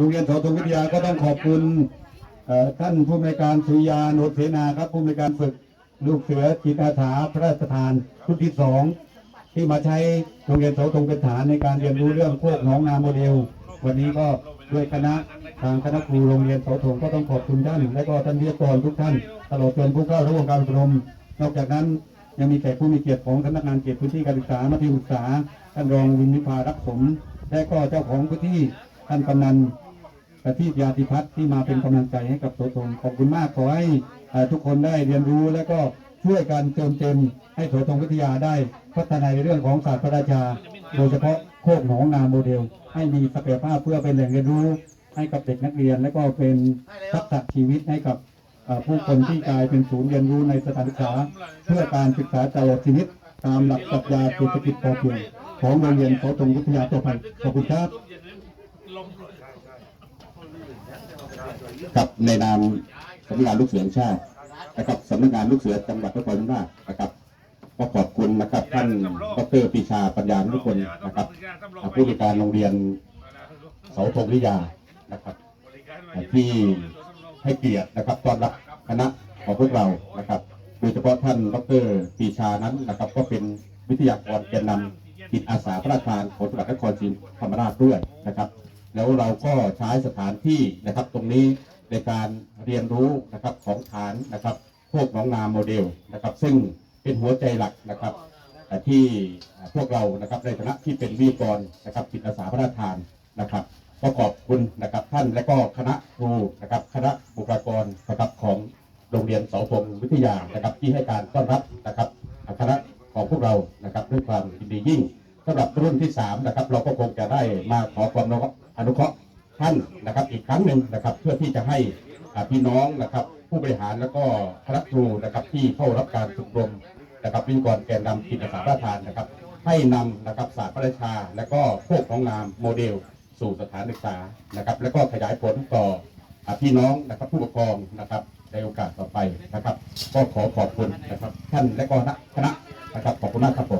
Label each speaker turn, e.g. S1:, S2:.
S1: โรงเรียนเสาธงวิทยาก็ต้องขอบคุณท่านผู้อำนการสุริยาโนดเสนาครับผู้อำนการฝึกลูกเสือจิตอาสาพระราชทานชุดที่สองที่มาใช้โรงเรียนเสาธงเป็นฐานในการเรียนรู้เรื่องโคกหนองนาโมเดล วันนี้ก็ด้วยคณะทางคณะครูโรงเรียนเสาธงก็ต้องขอบคุณท่านและก็ท่านวิทยากรทุกท่าน ตลอดจนผู้เข้าร่วมการอบรม นอกจากนั้นยังมีแขกผู้มีเกียรติของสำนักงานเขตพื้นที่การศึกษามัธยมศึกษาท่านรองวินวิภารักสมและก็เจ้าของพื้นที่ท่านกำนัน ประทีปยาธิพัฒน์ที่มาเป็นกำลังใจให้กับโสธงขอบคุณมากขอให้ทุกคนได้เรียนรู้และก็ช่วยกันเติมเต็มให้โสธงวิทยาได้พัฒนาในเรื่องของศาสตร์พระราชา โดยเฉพาะโคกหนองนาโมเดล ให้มีศักยภาพเพื่อเป็นแหล่งเรียนรู้ให้กับเด็กนักเรียน และก็เป็นทักษะชีวิตให้กับผู้คนที่กลายเป็นศูนย์เรียนรู้ในสถานศึกษา เพื่อการศึกษาตลอดชีวิตตามหลักปรัชญาเศรษฐกิจพอเพียงของโรงเรียนโสธงวิทยาต่อไปขอบคุณครับ
S2: กับในนามสำนักงานลูกเสือแห่งชาตินะครับสำนักงานลูกเสือจังหวัดนครศรีธรรมานะครับก็ขอบคุณนะครับท่านดรปีชาปัญญานุกคนนะครับผู้ในวยการโรงเรียนเสาธงวิทยานะครับ ที่ให้เกียรตินะครับต้อนรับคณะของพวกเรานะครับโดยเฉพาะท่านดรปีชานั้นนะครับ ก็เป็นวิทยากรแกนนำจิตอาสาพระราชทานของจังหวัดนครศรีธรรมราชด้วยนะครับ แล้วเราก็ใช้สถานที่นะครับตรงนี้ในการเรียนรู้นะครับของฐานนะครับพวกน้องนาโมเดลนะครับ ซึ่งเป็นหัวใจหลักนะครับที่พวกเรานะครับในฐานะที่เป็นวิกรนะครับจิตอาสาพระราชทานนะครับก็ขอบคุณนะครับท่านและก็คณะครูนะครับคณะบุคลากรนะครับของโรงเรียนเสาธงวิทยานะครับ ที่ให้การต้อนรับนะครับคณะของพวกเรานะครับด้วยความยินดียิ่งสำหรับรุ่นที่สามนะครับเราก็คงจะได้มาขอความอนุเคราะห์ท่านนะครับอีกครั้งหนึ่งนะครับ เพื่อที่จะให้พี่น้องนะครับ ผู้บริหารแล้วก็คณะครูนะครับ ที่เข้ารับการฝึกอบรมนะครับวิทยากรแกนนำกิจอาสาระราทานนะครับ ให้นำนะครับศาสตร์พระราชา และก็พวกของนามโมเดล สู่สถานศึกษานะครับ แล้วก็ขยายผลต่ออ่าพี่น้องนะครับผู้ปกครองนะครับในโอกาสต่อไปนะครับ ก็ขอขอบคุณนะครับ ท่านและก็คณะนะครับขอบคุณมากครับผม